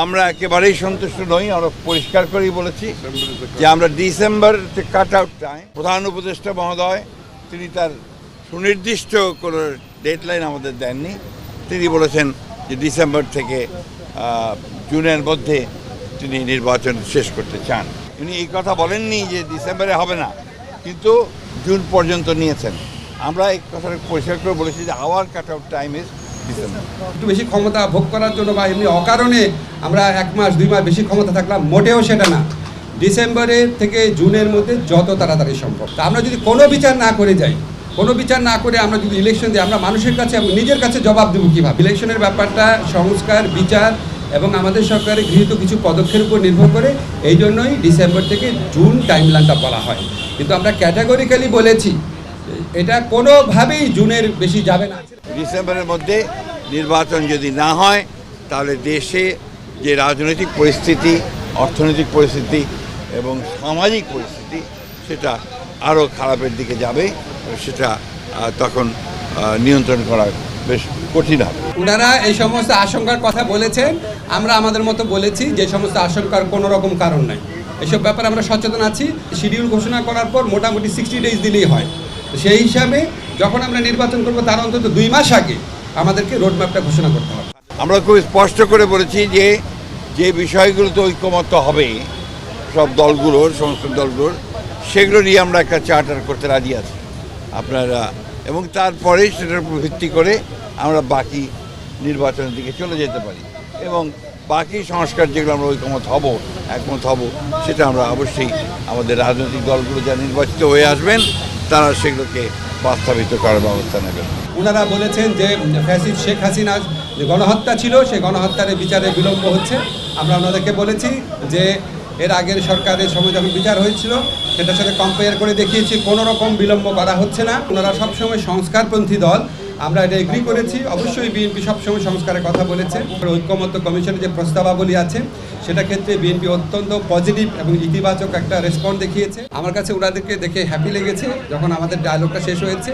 আমরা একেবারেই সন্তুষ্ট নই, আমরা পরিষ্কার করেই বলেছি যে আমরা ডিসেম্বর কাট আউট টাইম প্রধান উপদেষ্টা মহোদয়, তিনি তার সুনির্দিষ্ট কোনো ডেডলাইন আমাদের দেননি। তিনি বলেছেন যে ডিসেম্বর থেকে জুনের মধ্যে তিনি নির্বাচন শেষ করতে চান। উনি এই কথা বলেননি যে ডিসেম্বরে হবে না, কিন্তু জুন পর্যন্ত নিয়েছেন। আমরা এই কথাটা পরিষ্কার করে বলেছি যে our cut out time is একটু বেশি ক্ষমতা ভোগ করার জন্য বা এমনি অকারণে আমরা এক মাস, দুই মাস বেশি ক্ষমতা থাকলাম, মোটেও সেটা না। ডিসেম্বরের থেকে জুনের মধ্যে যত তাড়াতাড়ি সম্ভব। আমরা যদি কোনো বিচার না করে যাই, কোনো বিচার না করে আমরা যদি ইলেকশন দিই, আমরা মানুষের কাছে নিজের কাছে জবাব দেবো কীভাবে? ইলেকশনের ব্যাপারটা সংস্কার, বিচার এবং আমাদের সরকারের গৃহীত কিছু পদক্ষেপের উপর নির্ভর করে এই জন্যই ডিসেম্বর থেকে জুন টাইমলাইনটা বলা হয়। কিন্তু আমরা ক্যাটাগরিক্যালি বলেছি, এটা কোনোভাবেই জুনের বেশি যাবে না। ডিসেম্বরের মধ্যে নির্বাচন যদি না হয়, তাহলে দেশে যে রাজনৈতিক পরিস্থিতি, অর্থনৈতিক পরিস্থিতি এবং সামাজিক পরিস্থিতি, সেটা আরও খারাপের দিকে যাবে সেটা তখন নিয়ন্ত্রণ করা বেশ কঠিন হবে। ওনারা এই সমস্ত আশঙ্কার কথা বলেছেন। আমরা আমাদের মতো বলেছি যে সমস্ত আশঙ্কার কোনো রকম কারণ নাই। এসব ব্যাপারে আমরা সচেতন আছি। শিডিউল ঘোষণা করার পর মোটামুটি সিক্সটি ডেজ দিলেই হয়। সেই হিসাবে যখন আমরা নির্বাচন করব তার অন্তত দুই মাস আগে আমাদেরকে রোডম্যাপটা ঘোষণা করতে হবে। আমরা খুব স্পষ্ট করে বলেছি যে যে বিষয়গুলোতে ঐক্যমত্য হবে, সব দলগুলোর, সমস্ত দলগুলোর, সেগুলো নিয়ে আমরা একটা চার্টার করতে রাজি আছি। আপনারা, এবং তারপরে সেটার উপর ভিত্তি করে আমরা বাকি নির্বাচনের দিকে চলে যেতে পারি। এবং বাকি সংস্কার যেগুলো আমরা ঐক্যমত হব, একমত হব, সেটা আমরা অবশ্যই আমাদের রাজনৈতিক দলগুলো যা নির্বাচিত হয়ে আসবেন, তারা সেগুলোকে বাস্তবিত করার ব্যবস্থা নেবেন। ওনারা বলেছেন যে ফ্যাসিদ শেখ হাসিনা যে গণহত্যা ছিল, সেই গণহত্যার বিচারে বিলম্ব হচ্ছে। আমরা ওনাদেরকে বলেছি যে, এর আগের সরকারের সময় যখন বিচার হয়েছিল, সেটার সাথে কম্পেয়ার করে দেখিয়েছি, কোনো রকম বিলম্ব করা হচ্ছে না। ওনারা সবসময় সংস্কারপন্থী দল। আমরা এটা এগ্রি করেছি। অবশ্যই বিএনপি সবসময় সংস্কারের কথা বলেছে। ঐক্যমত্য কমিশনের যে প্রস্তাবাবলী আছে, সেটা ক্ষেত্রে বিএনপি অত্যন্ত পজিটিভ এবং ইতিবাচক একটা রেসপন্স দেখিয়েছে। আমার কাছে ওনাদেরকে দেখে হ্যাপি লেগেছে যখন আমাদের ডায়লগটা শেষ হয়েছে।